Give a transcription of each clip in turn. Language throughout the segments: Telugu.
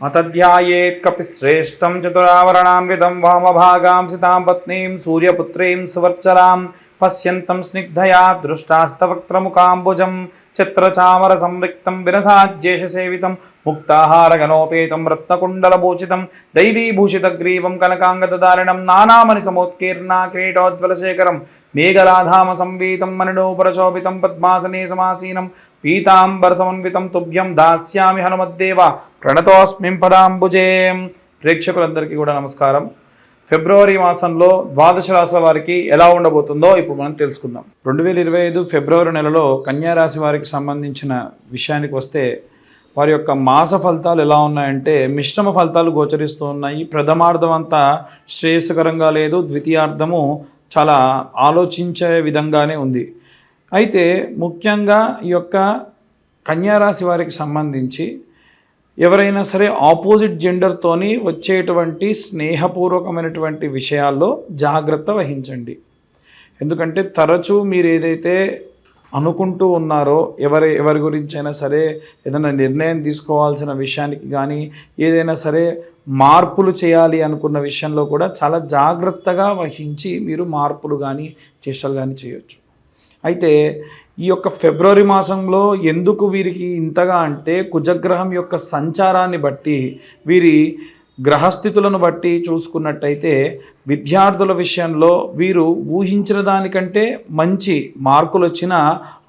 అతధ్యాయేత్కపి శ్రేష్టం విధం వామభాగాం సితాం పత్నీం సూర్యపుత్రీం సువర్చలాం పశ్యంతం స్నిగ్ధయా దృష్టాస్తవక్త్రముఖాంబుజం చిత్రచామర సంరిక్తం విరసాజ్యేష సేవితం ముక్తాహారగణోపేతం రత్నకుండలభూషితం దైవీభూషితగ్రీవం కనకాంగతారిణం నానామణి సమోత్కీర్ణ క్రీటోజ్వలశేఖరం మేఘలాధామ సంవీతం మనడోపరచోపితం పద్మాసనే సమాసీనం పీతాంబరసమన్వితం తుభ్యం దాస్యామి హనుమద్దేవ ప్రణతోస్మిం పదాంబుజే ప్రేక్షకులందరికీ కూడా నమస్కారం. ఫిబ్రవరి మాసంలో ద్వాదశ రాశుల వారికి ఎలా ఉండబోతుందో ఇప్పుడు మనం తెలుసుకుందాం. రెండు వేల ఇరవై ఐదు ఫిబ్రవరి నెలలో కన్యారాశి వారికి సంబంధించిన విషయానికి వస్తే వారి యొక్క మాస ఫలితాలు ఎలా ఉన్నాయంటే మిశ్రమ ఫలితాలు గోచరిస్తూ ఉన్నాయి. ప్రథమార్థం అంతా శ్రేయస్కరంగా లేదు. ద్వితీయార్థము చాలా ఆలోచించే విధంగానే ఉంది. అయితే ముఖ్యంగా ఈ యొక్క కన్యారాశి వారికి సంబంధించి ఎవరైనా సరే ఆపోజిట్ జెండర్తోని వచ్చేటువంటి స్నేహపూర్వకమైనటువంటి విషయాల్లో జాగ్రత్త వహించండి. ఎందుకంటే తరచూ మీరు ఏదైతే అనుకుంటూ ఉన్నారో ఎవరి ఎవరి గురించి అయినా సరే ఏదైనా నిర్ణయం తీసుకోవాల్సిన విషయానికి కానీ ఏదైనా సరే మార్పులు చేయాలి అనుకున్న విషయంలో కూడా చాలా జాగ్రత్తగా వహించి మీరు మార్పులు కానీ చేష్టలు కానీ చేయొచ్చు. అయితే ఈ యొక్క ఫిబ్రవరి మాసంలో ఎందుకు వీరికి ఇంతగా అంటే కుజగ్రహం యొక్క సంచారాన్ని బట్టి వీరి గ్రహస్థితులను బట్టి చూసుకున్నట్టయితే విద్యార్థుల విషయంలో వీరు ఊహించిన దానికంటే మంచి మార్కులు వచ్చిన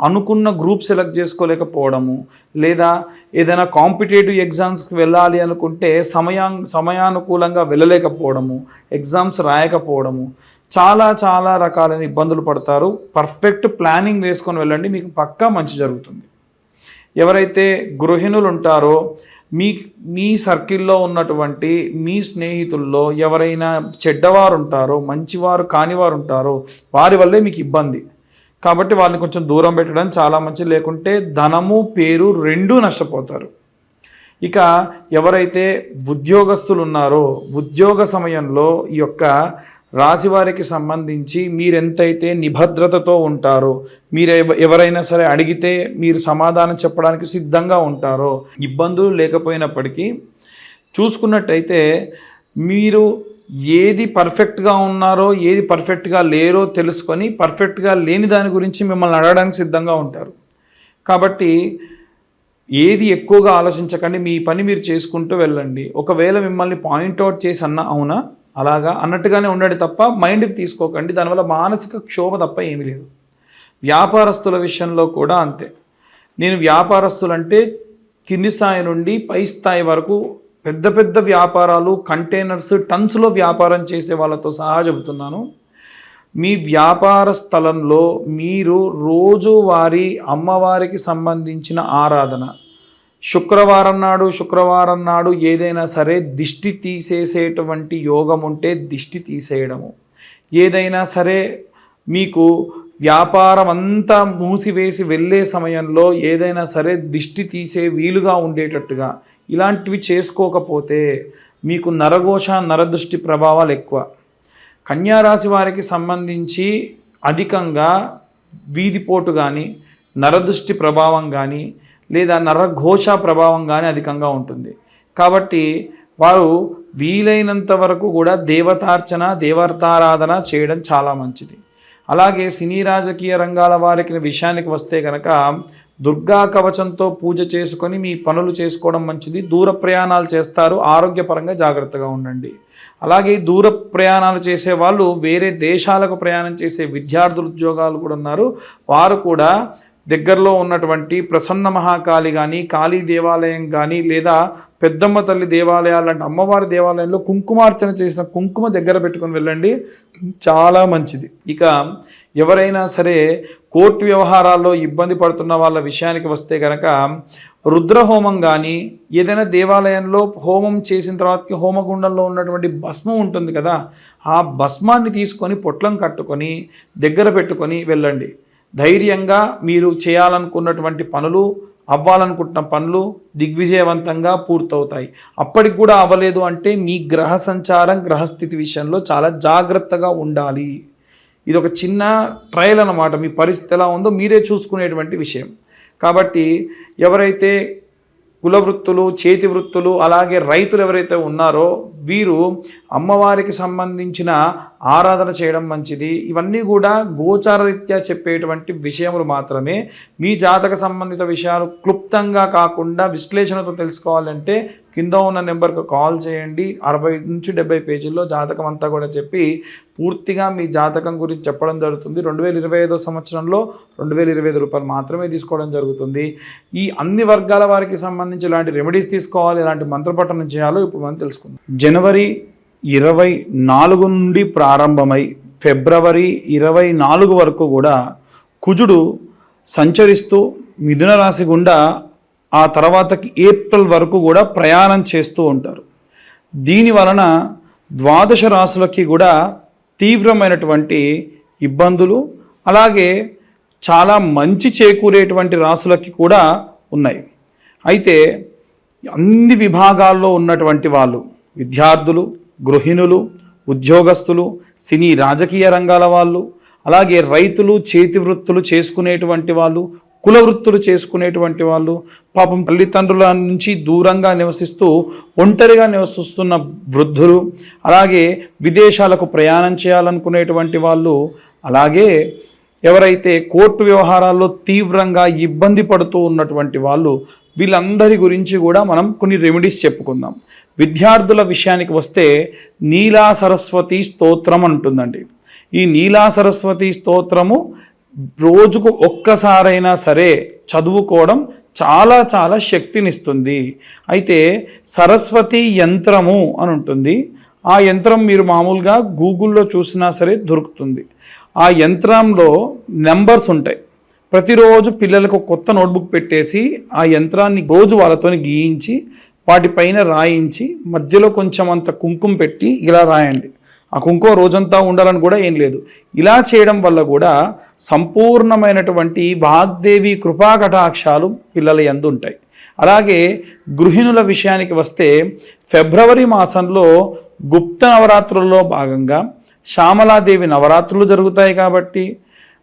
అనుకున్న గ్రూప్ సెలెక్ట్ చేసుకోలేకపోవడము లేదా ఏదైనా కాంపిటేటివ్ ఎగ్జామ్స్కి వెళ్ళాలి అనుకుంటే సమయా సమయానుకూలంగా వెళ్ళలేకపోవడము ఎగ్జామ్స్ రాయకపోవడము. చాలా చాలా రకాలైన ఇబ్బందులు పడతారు. పర్ఫెక్ట్ ప్లానింగ్ వేసుకొని వెళ్ళండి. మీకు పక్కా మంచి జరుగుతుంది. ఎవరైతే గృహిణులు ఉంటారో మీ మీ సర్కిల్లో ఉన్నటువంటి మీ స్నేహితుల్లో ఎవరైనా చెడ్డవారు ఉంటారో మంచివారు కానివారు ఉంటారో వారి వల్లే మీకు ఇబ్బంది. కాబట్టి వాళ్ళని కొంచెం దూరం పెట్టడం చాలా మంచిది. లేకుంటే ధనము పేరు రెండూ నష్టపోతారు. ఇక ఎవరైతే ఉద్యోగస్తులు ఉన్నారో ఉద్యోగ సమయంలో ఈ యొక్క రాశివారికి సంబంధించి మీరెంతైతే నిభద్రతతో ఉంటారో మీరు ఎవరైనా సరే అడిగితే మీరు సమాధానం చెప్పడానికి సిద్ధంగా ఉంటారో ఇబ్బందులు లేకపోయినప్పటికీ చూసుకున్నట్టయితే మీరు ఏది పర్ఫెక్ట్గా ఉన్నారో ఏది పర్ఫెక్ట్గా లేరో తెలుసుకొని పర్ఫెక్ట్గా లేని దాని గురించి మిమ్మల్ని అడగడానికి సిద్ధంగా ఉంటారు. కాబట్టి ఏది ఎక్కువగా ఆలోచించకండి మీ పని మీరు చేసుకుంటూ వెళ్ళండి. ఒకవేళ మిమ్మల్ని పాయింట్అవుట్ చేసి అన్నా అవునా? అలాగా అన్నట్టుగానే ఉండండి తప్ప మైండ్కి తీసుకోకండి. దానివల్ల మానసిక క్షోభ తప్ప ఏమీ లేదు. వ్యాపారస్తుల విషయంలో కూడా అంతే. నేను వ్యాపారస్తులంటే కింది స్థాయి నుండి పై స్థాయి వరకు పెద్ద పెద్ద వ్యాపారాలు కంటైనర్స్ టన్స్లో వ్యాపారం చేసే వాళ్ళతో సహా చెబుతున్నాను. మీ వ్యాపార స్థలంలో మీరు రోజువారీ అమ్మవారికి సంబంధించిన ఆరాధన శుక్రవారం నాడు శుక్రవారం నాడు ఏదైనా సరే దిష్టి తీసేసేటువంటి యోగం ఉంటే దిష్టి తీసేయడము. ఏదైనా సరే మీకు వ్యాపారం అంతా మూసివేసి వెళ్ళే సమయంలో ఏదైనా సరే దిష్టి తీసే వీలుగా ఉండేటట్టుగా ఇలాంటివి చేసుకోకపోతే మీకు నరఘోష నరదృష్టి ప్రభావాలు ఎక్కువ. కన్యారాశి వారికి సంబంధించి అధికంగా వీధిపోటు కానీ నరదృష్టి ప్రభావం కానీ లేదా నరఘోష ప్రభావం కానీ అధికంగా ఉంటుంది. కాబట్టి వారు వీలైనంత వరకు కూడా దేవతార్చన దేవతారాధన చేయడం చాలా మంచిది. అలాగే సినీ రాజకీయ రంగాల వారికి విషయానికి వస్తే కనుక దుర్గా కవచంతో పూజ చేసుకొని మీ పనులు చేసుకోవడం మంచిది. దూర ప్రయాణాలు చేస్తారు. ఆరోగ్యపరంగా జాగ్రత్తగా ఉండండి. అలాగే దూర ప్రయాణాలు చేసే వాళ్ళు వేరే దేశాలకు ప్రయాణం చేసే విద్యార్థులు ఉద్యోగాలు కూడా ఉన్నారు. వారు కూడా దగ్గరలో ఉన్నటువంటి ప్రసన్న మహాకాళి కానీ కాళీ దేవాలయం కానీ లేదా పెద్దమ్మ తల్లి దేవాలయాలు లాంటి అమ్మవారి దేవాలయంలో కుంకుమార్చన చేసిన కుంకుమ దగ్గర పెట్టుకుని వెళ్ళండి. చాలా మంచిది. ఇక ఎవరైనా సరే కోర్టు వ్యవహారాల్లో ఇబ్బంది పడుతున్న వాళ్ళ విషయానికి వస్తే కనుక రుద్రహోమం కానీ ఏదైనా దేవాలయంలో హోమం చేసిన తర్వాతకి హోమగుండంలో ఉన్నటువంటి భస్మం ఉంటుంది కదా ఆ భస్మాన్ని తీసుకొని పొట్లం కట్టుకొని దగ్గర పెట్టుకొని వెళ్ళండి. ధైర్యంగా మీరు చేయాలనుకున్నటువంటి పనులు అవ్వాలనుకుంటున్న పనులు దిగ్విజయవంతంగా పూర్తవుతాయి. అప్పటికి కూడా అవ్వలేదు అంటే మీ గ్రహ సంచారం గ్రహస్థితి విషయంలో చాలా జాగ్రత్తగా ఉండాలి. ఇది ఒక చిన్న ట్రయల్ అన్నమాట. మీ పరిస్థితి ఎలా ఉందో మీరే చూసుకునేటువంటి విషయం. కాబట్టి ఎవరైతే కుల వృత్తులు చేతి వృత్తులు అలాగే రైతులు ఎవరైతే ఉన్నారో వీరు అమ్మవారికి సంబంధించిన ఆరాధన చేయడం మంచిది. ఇవన్నీ కూడా గోచారరీత్యా చెప్పేటువంటి విషయములు మాత్రమే. మీ జాతక సంబంధిత విషయాలు క్లుప్తంగా కాకుండా విశ్లేషణతో తెలుసుకోవాలంటే కింద ఉన్న నెంబర్కి కాల్ చేయండి. అరవై నుంచి డెబ్బై పేజీల్లో జాతకం అంతా కూడా చెప్పి పూర్తిగా మీ జాతకం గురించి చెప్పడం జరుగుతుంది. రెండు వేల ఇరవై ఐదో సంవత్సరంలో రెండు వేల ఇరవై ఐదు రూపాయలు మాత్రమే తీసుకోవడం జరుగుతుంది. ఈ అన్ని వర్గాల వారికి సంబంధించి ఇలాంటి రెమెడీస్ తీసుకోవాలి ఇలాంటి మంత్రపఠనం చేయాలో ఇప్పుడు మనం తెలుసుకుందాం. జనవరి ఇరవై నాలుగు నుండి ప్రారంభమై ఫిబ్రవరి ఇరవై నాలుగు వరకు కూడా కుజుడు సంచరిస్తూ మిథున రాశి గుండా ఆ తర్వాతకి ఏప్రిల్ వరకు కూడా ప్రయాణం చేస్తూ ఉంటారు. దీని వలన ద్వాదశ రాశులకి కూడా తీవ్రమైనటువంటి ఇబ్బందులు అలాగే చాలా మంచి చేకూరేటువంటి రాసులకి కూడా ఉన్నాయి. అయితే అన్ని విభాగాల్లో ఉన్నటువంటి వాళ్ళు విద్యార్థులు గృహిణులు ఉద్యోగస్తులు సినీ రాజకీయ రంగాల వాళ్ళు అలాగే రైతులు చేతి వృత్తులు చేసుకునేటువంటి వాళ్ళు కుల వృత్తులు చేసుకునేటువంటి వాళ్ళు పాపం తల్లిదండ్రుల నుంచి దూరంగా నివసిస్తూ ఒంటరిగా నివసిస్తున్న వృద్ధులు అలాగే విదేశాలకు ప్రయాణం చేయాలనుకునేటువంటి వాళ్ళు అలాగే ఎవరైతే కోర్టు వ్యవహారాల్లో తీవ్రంగా ఇబ్బంది పడుతూ ఉన్నటువంటి వాళ్ళు వీళ్ళందరి గురించి కూడా మనం కొన్ని రెమెడీస్ చెప్పుకుందాం. విద్యార్థుల విషయానికి వస్తే నీలా సరస్వతి స్తోత్రం అంటుందండి. ఈ నీలా సరస్వతి స్తోత్రము రోజుకు ఒక్కసారైనా సరే చదువుకోవడం చాలా చాలా శక్తినిస్తుంది. అయితే సరస్వతి యంత్రము అని ఉంటుంది. ఆ యంత్రం మీరు మామూలుగా గూగుల్లో చూసినా సరే దొరుకుతుంది. ఆ యంత్రంలో నెంబర్స్ ఉంటాయి. ప్రతిరోజు పిల్లలకు కొత్త నోట్బుక్ పెట్టేసి ఆ యంత్రాన్ని రోజు వాళ్ళతో గీయించి వాటిపైన రాయించి మధ్యలో కొంచెం అంత కుంకుమ పెట్టి ఇలా రాయండి. ఆ కుంకుమ రోజంతా ఉండాలని కూడా ఏం లేదు. ఇలా చేయడం వల్ల కూడా సంపూర్ణమైనటువంటి వాగ్దేవి కృపాకటాక్షాలు పిల్లల ఎందుంటాయి అలాగే గృహిణుల విషయానికి వస్తే ఫిబ్రవరి మాసంలో గుప్త నవరాత్రుల్లో భాగంగా శ్యామలాదేవి నవరాత్రులు జరుగుతాయి కాబట్టి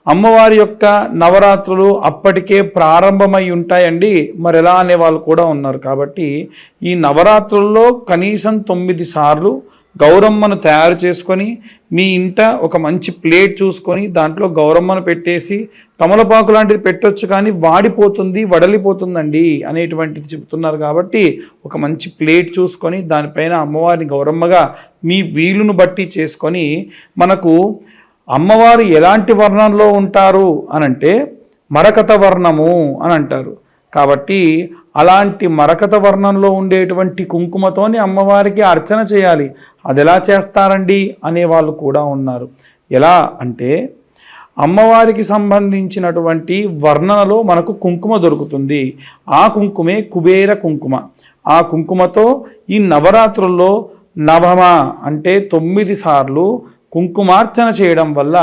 అమ్మవారి యొక్క నవరాత్రులు అప్పటికే ప్రారంభమై ఉంటాయండి. మరి ఎలా అనే వాళ్ళు కూడా ఉన్నారు కాబట్టి ఈ నవరాత్రుల్లో కనీసం తొమ్మిది సార్లు గౌరమ్మను తయారు చేసుకొని మీ ఇంట ఒక మంచి ప్లేట్ చూసుకొని దాంట్లో గౌరమ్మను పెట్టేసి తమలపాకు లాంటిది పెట్టొచ్చు కానీ వాడిపోతుంది వడలిపోతుందండి అనేటువంటిది చెబుతున్నారు కాబట్టి ఒక మంచి ప్లేట్ చూసుకొని దానిపైన అమ్మవారిని గౌరమ్మగా మీ వీలును బట్టి చేసుకొని మనకు అమ్మవారు ఎలాంటి వర్ణంలో ఉంటారు అనంటే మరకత వర్ణము అని అంటారు. కాబట్టి అలాంటి మరకత వర్ణంలో ఉండేటువంటి కుంకుమతోని అమ్మవారికి అర్చన చేయాలి. అది ఎలా చేస్తారండి? అనే వాళ్ళు కూడా ఉన్నారు. ఎలా అంటే అమ్మవారికి సంబంధించినటువంటి వర్ణనలో మనకు కుంకుమ దొరుకుతుంది. ఆ కుంకుమే కుబేర కుంకుమ. ఆ కుంకుమతో ఈ నవరాత్రుల్లో నవమ అంటే తొమ్మిది సార్లు కుంకుమార్చన చేయడం వల్ల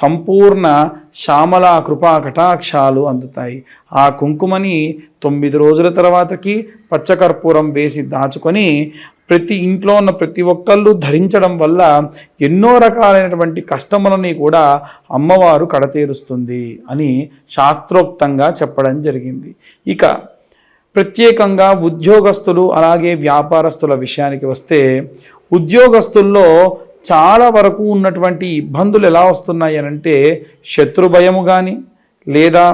సంపూర్ణ శ్యామల కృపా కటాక్షాలు అందుతాయి. ఆ కుంకుమని తొమ్మిది రోజుల తర్వాతకి పచ్చకర్పూరం వేసి దాచుకొని ప్రతి ఇంట్లో ఉన్న ప్రతి ఒక్కళ్ళు ధరించడం వల్ల ఎన్నో రకాలైనటువంటి కష్టములని కూడా అమ్మవారు కడతీరుస్తుంది అని శాస్త్రోక్తంగా చెప్పడం జరిగింది. ఇక ప్రత్యేకంగా ఉద్యోగస్తులు అలాగే వ్యాపారస్తుల విషయానికి వస్తే ఉద్యోగస్తుల్లో చాలా వరకు ఉన్నటువంటి ఇబ్బందులు ఎలా వస్తున్నాయి అంటే శత్రు భయము కానీ లేదా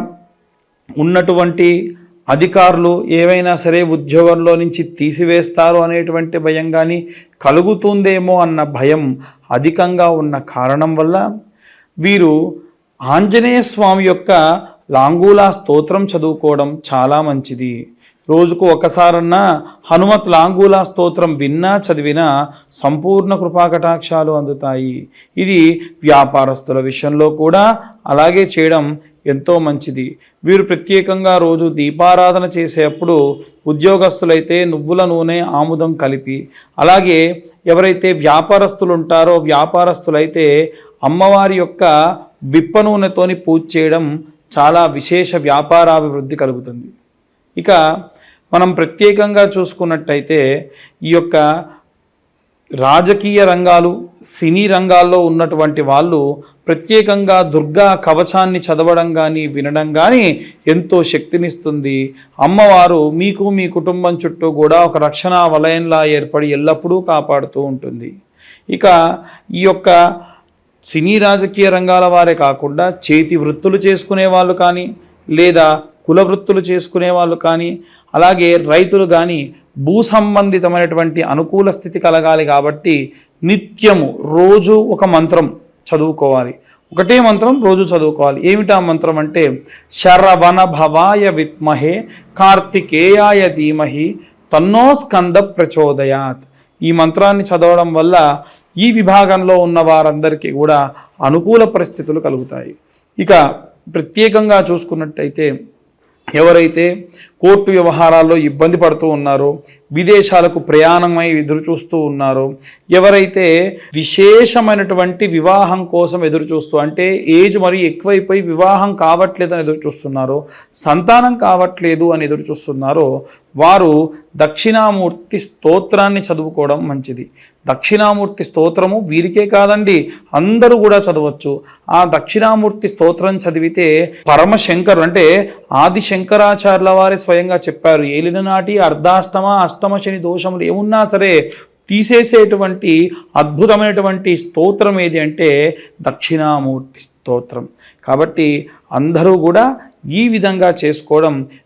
ఉన్నటువంటి అధికారులు ఏవైనా సరే ఉద్యోగంలో నుంచి తీసివేస్తారు అనేటువంటి భయం కానీ కలుగుతుందేమో అన్న భయం అధికంగా ఉన్న కారణం వల్ల వీరు ఆంజనేయ స్వామి యొక్క లాంగూలా స్తోత్రం చదువుకోవడం చాలా మంచిది. రోజుకు ఒకసారన్నా హనుమత్ లాంగూలా స్తోత్రం విన్నా చదివినా సంపూర్ణ కృపాకటాక్షాలు అందుతాయి. ఇది వ్యాపారస్తుల విషయంలో కూడా అలాగే చేయడం ఎంతో మంచిది. వీరు ప్రత్యేకంగా రోజు దీపారాధన చేసేటప్పుడు ఉద్యోగస్తులైతే నువ్వుల నూనె ఆముదం కలిపి అలాగే ఎవరైతే వ్యాపారస్తులు ఉంటారో వ్యాపారస్తులైతే అమ్మవారి యొక్క విప్ప నూనెతోని పూజ చేయడం చాలా విశేష వ్యాపారాభివృద్ధి కలుగుతుంది. ఇక మనం ప్రత్యేకంగా చూసుకున్నట్టయితే ఈ యొక్క రాజకీయ రంగాలు సినీ రంగాల్లో ఉన్నటువంటి వాళ్ళు ప్రత్యేకంగా దుర్గా కవచాన్ని చదవడం కానీ వినడం కానీ ఎంతో శక్తినిస్తుంది. అమ్మవారు మీకు మీ కుటుంబం చుట్టూ కూడా ఒక రక్షణ వలయంలా ఏర్పడి ఎల్లప్పుడూ కాపాడుతూ ఉంటుంది. ఇక ఈ యొక్క సినీ రాజకీయ రంగాల వారే కాకుండా చేతి వృత్తులు చేసుకునే వాళ్ళు కానీ లేదా కుల వృత్తులు చేసుకునే వాళ్ళు కానీ అలాగే రైతులు కానీ భూ సంబంధితమైనటువంటి అనుకూల స్థితి కలగాలి కాబట్టి నిత్యము రోజు ఒక మంత్రం చదువుకోవాలి. ఒకటే మంత్రం రోజు చదువుకోవాలి. ఏమిటా మంత్రం అంటే శరవణ భవాయ విత్మహే కార్తికేయాయ ధీమహి తన్నో స్కంద ప్రచోదయాత్. ఈ మంత్రాన్ని చదవడం వల్ల ఈ విభాగంలో ఉన్న వారందరికీ కూడా అనుకూల పరిస్థితులు కలుగుతాయి. ఇక ప్రత్యేకంగా చూసుకున్నట్టయితే ఎవరైతే కోర్టు వ్యవహారాల్లో ఇబ్బంది పడుతూ ఉన్నారో విదేశాలకు ప్రయాణమై ఎదురు చూస్తూ ఉన్నారో. ఎవరైతే విశేషమైనటువంటి వివాహం కోసం ఎదురు చూస్తూ అంటే ఏజ్ మరి ఎక్కువైపోయి వివాహం కావట్లేదని ఎదురు చూస్తున్నారో సంతానం కావట్లేదు అని ఎదురు చూస్తున్నారో వారు దక్షిణామూర్తి స్తోత్రాన్ని చదువుకోవడం మంచిది. దక్షిణామూర్తి స్తోత్రము వీరికే కాదండి అందరూ కూడా చదవచ్చు. ఆ దక్షిణామూర్తి స్తోత్రం చదివితే పరమశంకరు అంటే ఆది శంకరాచార్యుల వారి స్వయంగా చెప్పారు. ఏలిన నాటి అర్ధాష్టమ అష్టమ శని దోషములు ఏమున్నా సరే తీసేసేటువంటి అద్భుతమైనటువంటి స్తోత్రం ఏది అంటే దక్షిణామూర్తి స్తోత్రం. కాబట్టి అందరూ కూడా ఈ విధంగా చేసుకోవడం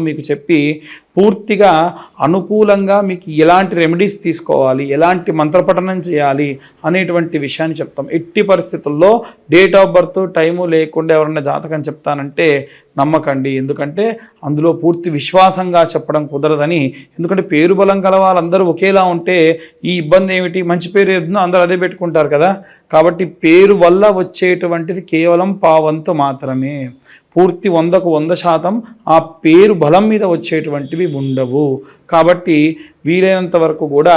మీకు చెప్పి పూర్తిగా అనుకూలంగా మీకు ఎలాంటి రెమెడీస్ తీసుకోవాలి ఎలాంటి మంత్రపఠనం చేయాలి అనేటువంటి విషయాన్ని చెప్తాం. ఎట్టి పరిస్థితుల్లో డేట్ ఆఫ్ బర్త్ టైము లేకుండా ఎవరైనా జాతకం చెప్తానంటే నమ్మకండి. ఎందుకంటే అందులో పూర్తి విశ్వాసంగా చెప్పడం కుదరదని. ఎందుకంటే పేరు బలం గల వాళ్ళందరూ ఒకేలా ఉంటే ఈ ఇబ్బంది ఏమిటి? మంచి పేరు ఏదో అందరూ అదే పెట్టుకుంటారు కదా. కాబట్టి పేరు వల్ల వచ్చేటువంటిది కేవలం పావంతు మాత్రమే. పూర్తి వందకు వంద శాతం ఆ పేరు బలం మీద వచ్చేటువంటివి ఉండవు. కాబట్టి వీలైనంత వరకు కూడా